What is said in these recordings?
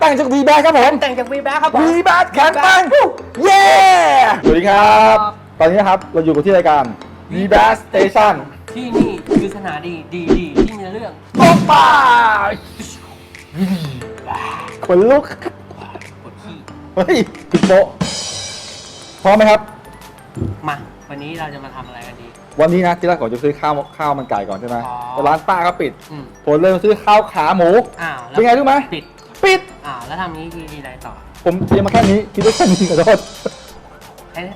แต่งจากวีแบครับผม แต่งจากวีแบ็คครับผม วีแบแขนแต่งเย้ สวัสดีครับ ตอนนี้นะครับ เราอยู่กันที่รายการ v b a s Station ที่นี่คือสถานีดีดีที่มีเรื่องโอ๊ป้าขนลุกปวดขี้เฮ้ยปิดโต๊ะพร้อมไหมครับ มา วันนี้เราจะมาทำอะไรกันดี วันนี้นะที่แรกผมจะซื้อข้าวข้าวมันไก่ก่อนใช่ไหมอ๋อ แต่ร้านป้าเขาปิด อืมผมเลยมาซื้อข้าวขาหมู อ้าวแล้วเป็นไงรู้ไหม ปิดปิด อ้าวแล้วทำนี้คืออะไรต่อผมเตรียมมาแค่นี้คิดว่าแค่นี้ขอโทษเอ๊ะ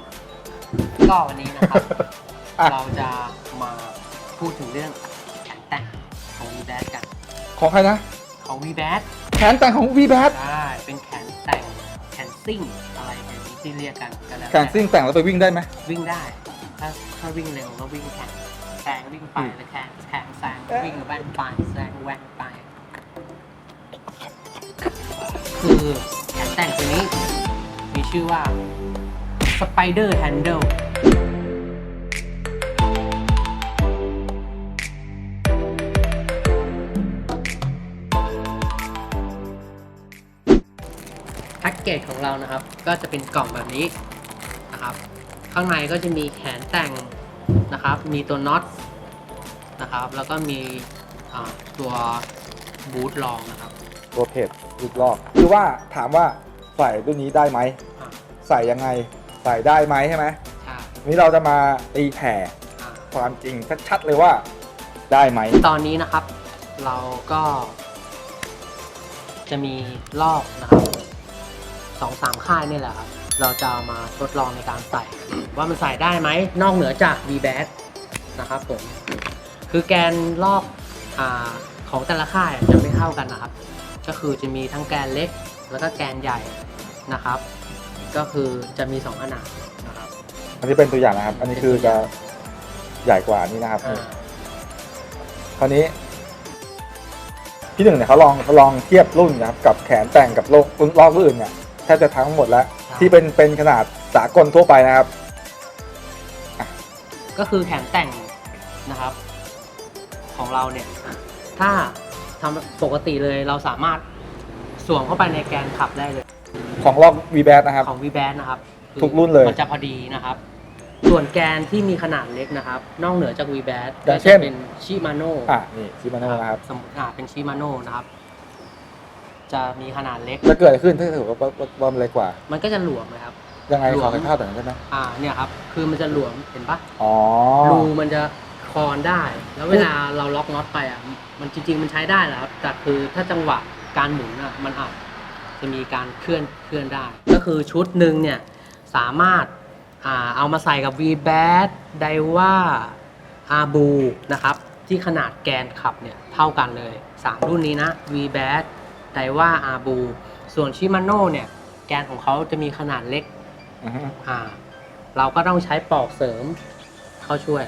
ก็วันนี้นะครับ อะเราจะมาพูดถึงเรื่องแขนแต่งของวีแบดกัน ของใครนะของวีแบดแขนแต่งของ v b a s ใช่เป็นแขนแต่งแขนซิ่งอะไรแบบนี้ที่เรียกกันก็แล้วแขนซิ่งแต่งแล้วไปวิ่งได้ไหมวิ่งได้ ถ้าถ้าวิ่งเร็วก็วิ่งแข่งแซงวิ่งไปแล้วแข่งแข่งแซงวิ่งแว่นไปแซงแว่นไป คือแขนแต่งตัวนี้ มีชื่อว่า Spider Handle แพ็กเกจของเรานะครับ ก็จะเป็นกล่องแบบนี้นะครับ ข้างในก็จะมีแขนแต่งนะครับ มีตัวน็อตนะครับ แล้วก็มีตัวบูทรองนะครับ โรเทตรูปรอบคือว่าถามว่าใส่รุ่นนี้ได้ไหม อ่าใส่ยังไง ใส่ได้ไหมใช่ไหมใช่วันนี้เราจะมาตีแผ่อ่าความจริงชัดๆเลยว่าได้ไหม ตอนนี้นะครับ เราก็ จะมีลอกนะครับสองสามค่ายนี่แหละครับ เราจะเอามาทดลองในการใส่ ว่ามันใส่ได้ไหม นอกเหนือจาก v b a t นะครับผม คือแกนลอกอาของแต่ละค่ายจะไม่เท่ากันนะครับ ก็คือจะมีทั้งแกนเล็กแล้วก็แกนใหญ่นะครับ ก็คือจะมีสองขนาดนะครับอันนี้เป็นตัวอย่างนะครับ อันนี้คือจะใหญ่กว่านี้นะครับ อ่าคราวนี้ พี่หนึ่งเนี่ยเขาลองเขาลองเทียบรุ่นนะครับกับแขนแต่งกับโลกรุ่นลอกรุ่นอื่นเนี่ยแทบจะทั้งหมดแล้ว ที่เป็นเป็นขนาดสากลทั่วไปนะครับ ก็คือแขนแต่งนะครับ ของเราเนี่ย ถ้า ทำปกติเลยเราสามารถสวมเข้าไปในแกนขับได้เลย ของลอก v b a t นะครับ ของ v b a n นะครับคือทุกรุ่นเลย มันจะพอดีนะครับ ส่วนแกนที่มีขนาดเล็กนะครับ นอกเหนือจาก v b a n อก็ย่างเช่จะน เป็นชิมาโน่อะนี่ชิมาโน่นะครับ สมมติอ่าเป็นชิมาโน่นะครับ จะมีขนาดเล็ก จะเกิดอะไรขึ้นถ้าถือว่าว่าว่ามันเล็กกว่า มันก็จะหลวมนะครับ ยังไงหลวมขอให้ภาพแต่อยได้ไหมอ่าเนี่ยครับ คือมันจะหลวมเห็นปะอ๋อรูมันจะ คอนได้ แล้วเวลาเราล็อกน็อตไปอะ มันจริง ๆ มันใช้ได้แหละครับ แต่คือถ้าจังหวะการหมุนอะ มันอาจจะมีการเคลื่อนเคลื่อนได้ ก็คือชุดหนึ่งเนี่ยสามารถอ่าเอามาใส่กับ v b a t ไดว่าอาบูนะครับ ที่ขนาดแกนขับเนี่ยเท่ากันเลย 3 รุ่นนี้นะ v b a t ไดว่าอาบูส่วนชิมาโน่เนี่ยแกนของเขาจะมีขนาดเล็กอือฮึอ่าเราก็ต้องใช้ปลอกเสริมเข้าช่วย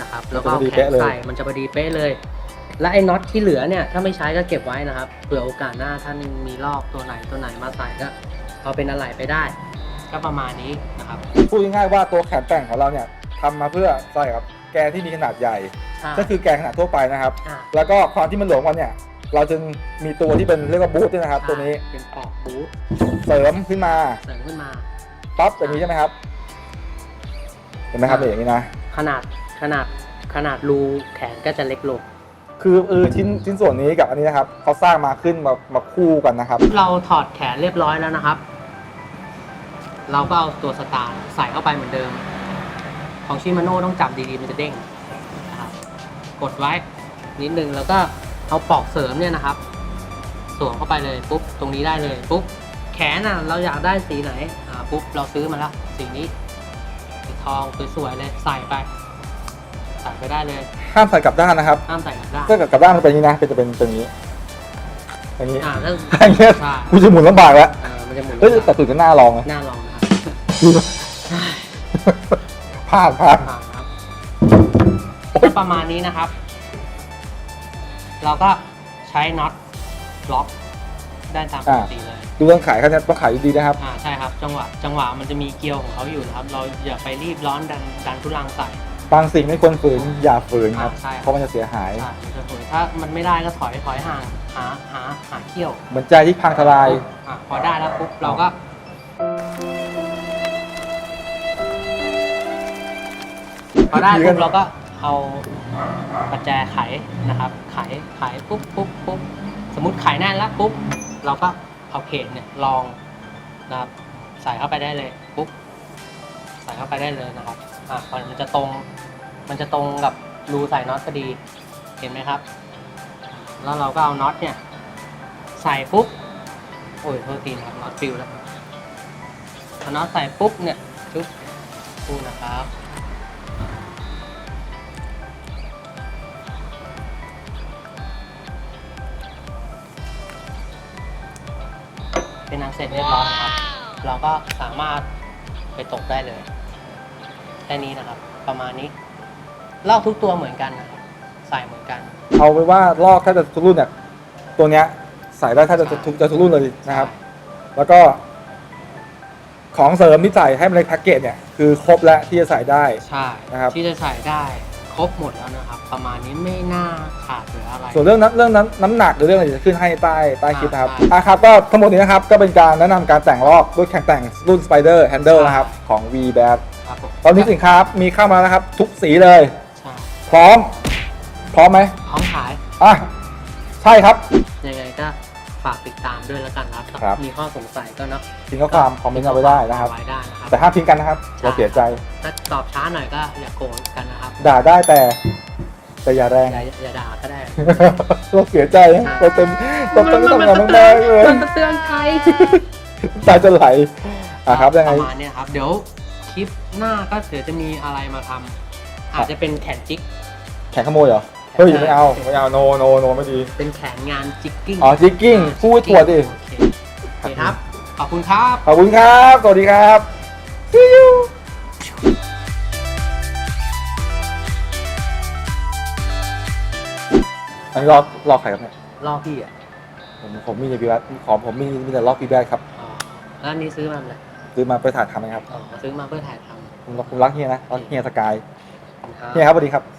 นะครับแล้วก็เอาแขนใส่มันจะพอดีเป๊ะเลย และไอ้น็อตที่เหลือเนี่ยถ้าไม่ใช้ก็เก็บไว้นะครับเผื่อโอกาสหน้าท่านมีลอกตัวไหนตัวไหนมาใส่ก็เอาเป็นอะไหล่ไปได้ ก็ประมาณนี้นะครับพูดง่ายๆว่าตัวแขนแต่งของเราเนี่ยทำมาเพื่อใส่กับแกนที่มีขนาดใหญ่ อ่า ก็คือแกนขนาดทั่วไปนะครับ อ่า แล้วก็ความที่มันหลวมกว่าเนี่ย เราจึงมีตัวที่เป็นเรียกว่าบูทด้วยนะครับ ตัวนี้เป็นปลอกบูทเสริมขึ้นมาเสริมขึ้นมา ปั๊บอย่างนี้ใช่ไหมครับเห็นไหมครับอ่าอย่างนี้นะ ขนาด ขนาดขนาดรูแขนก็จะเล็กลง คือเออชิ้นชิ้นส่วนนี้กับอันนี้นะครับเขาสร้างมาขึ้นมามาคู่กันนะครับ เราถอดแขนเรียบร้อยแล้วนะครับ เราก็เอาตัวสตาร์ใส่เข้าไปเหมือนเดิม ของชิมาโน่ต้องจับดีๆมันจะเด้งนะครับกดไว้นิดนึงแล้วก็เอาปลอกเสริมเนี่ยนะครับ สวมเข้าไปเลยปุ๊บตรงนี้ได้เลยปุ๊บแขนอะเราอยากได้สีไหนอ่าปุ๊บเราซื้อมาแล้วสีนี้สีทองสวยๆเลยใส่ไปใส่ไปได้เลยห้ามใส่กลับด้านนะครับห้ามใส่กับด้านถ้าเกิดกลับด้านมันเป็นอย่างนี้นะเป็นจะเป็นเป็นอย่างนี้อย่างนี้อ่าถ้าอย่างเงี้ยใช่กูจะหมุนลำบากแล้วอ่ามันจะหมุนเฮ้ยแต่ตื่นก็น่าลองนะหน้าลองนะครับพลาดพลาดผ่านครับก็ประมาณนี้นะครับ เราก็ใช้น็อตล็อกได้ตามปกติเลย ดูเรื่องขายเขาเนี่ยต้องขายดีๆนะครับ อ่าใช่ครับ จังหวะจังหวะมันจะมีเกลียวของเขาอยู่นะครับ เราอย่าไปรีบร้อนดันดันทุลังใส่ บางสิ่งไม่ควรฝืนอย่าฝืนครับอ่าใช่เพราะมันจะเสียหาย ใช่มันจะฝืนถ้ามันไม่ได้ก็ถอยถอยห่างหาหาหาเที่ยวเหมือนใจที่พังทลาย อะพอได้แล้วปุ๊บเราก็พอได้ปุ๊บเราก็เอาประแจไขนะครับ ไขไขปุ๊บปุ๊บปุ๊บสมมติไขแน่นแล้วปุ๊บเราก็เอาเพจเนี่ยลองนะครับใส่เข้าไปได้เลยปุ๊บใส่เข้าไปได้เลยนะครับ อะมันจะตรง มันจะตรงกับรูใส่น็อตพอดี เห็นไหมครับ แล้วเราก็เอาน็อตเนี่ย ใส่ปุ๊บ โอ้ยโทษทีนะครับน็อตฟิวแล้วพอน็อตใส่ปุ๊บเนี่ยชุบดูนะครับเป็นอันเสร็จเรียบร้อยครับ เราก็สามารถไปตกได้เลย แค่นี้นะครับ ประมาณนี้ ลอกทุกตัวเหมือนกันนะครับใส่เหมือนกัน เอาไว้ว่าลอกถ้าจะทุกรุ่นเนี่ยตัวเนี้ยใส่ได้ถ้าจะทุกจะทุกรุ่นเลยนะครับ แล้วก็ของเสริมที่ใส่ให้มันในแพ็กเกจเนี่ยคือครบแล้วที่จะใส่ได้ ใช่นะครับ ที่จะใส่ได้ครบหมดแล้วนะครับ ประมาณนี้ไม่น่าขาดหรืออะไรส่วนเรื่องน้ำเรื่องน้ำน้ำหนักหรือเรื่องอะไรจะขึ้นให้ใต้ใต้คลิปนะครับใช่อะครับก็ทั้งหมดนี้นะครับก็เป็นการแนะนำการแต่งลอกด้วยแข่งแต่งรุ่น Spider Handle ใช่นะครับของ V b a t ครับผมตอนนี้สินค้ามีเข้ามาแล้วนะครับ ทุกสีเลย ใช่พร้อม พร้อมไหมพร้อมขายอะใช่ครับ ยังไงก็ฝากติดตามด้วยแล้วกันนะครับครับ มีข้อสงสัยก็เนาะทิ้งข้อความคอมเมนต์เอาไว้ได้นะครับเอาไว้ได้นะครับ แต่ห้ามทิ้งกันนะครับเราเสียใจถ้าตอบช้าหน่อยก็อย่าโกรธกันนะครับด่าได้แต่แต่อย่าแรง อย่าอย่าด่าก็ได้ เราเสียใจนะเราเต็มเราเต็มที่ทำงานมากๆเลยมันสะเตือนใจตายจะไหลอะครับยังไง ประมาณเนี้ยครับ เดี๋ยวค ลิปหน้าก็เดี๋ยวจะมีอะไรมาทำอาจจะเป็นแขนจิก แข่งขโมยเหรอ เฮ้ย ไม่เอา ไม่เอา โน โน โน ไม่ดี เป็นแขนงานจิกกิ้งอ๋อ จิกกิ้งพูดถั่วดิ โอเคโอเคครับ ขอบคุณครับ ขอบคุณครับ สวัสดีครับ See you อันนี้ลอกลอกใครครับเนี่ยลอกพี่อะผมผมมีในพีแบทของผมมีมีแต่ลอกพีแบทครับอ๋อแล้วอันนี้ซื้อมาเลย ซื้อมาไปถ่ายทำนะครับ อ๋อซื้อมาเพื่อถ่ายทผมผมรักเฮียนะรักเฮียสกายำเฮียครับสวัสดีครับ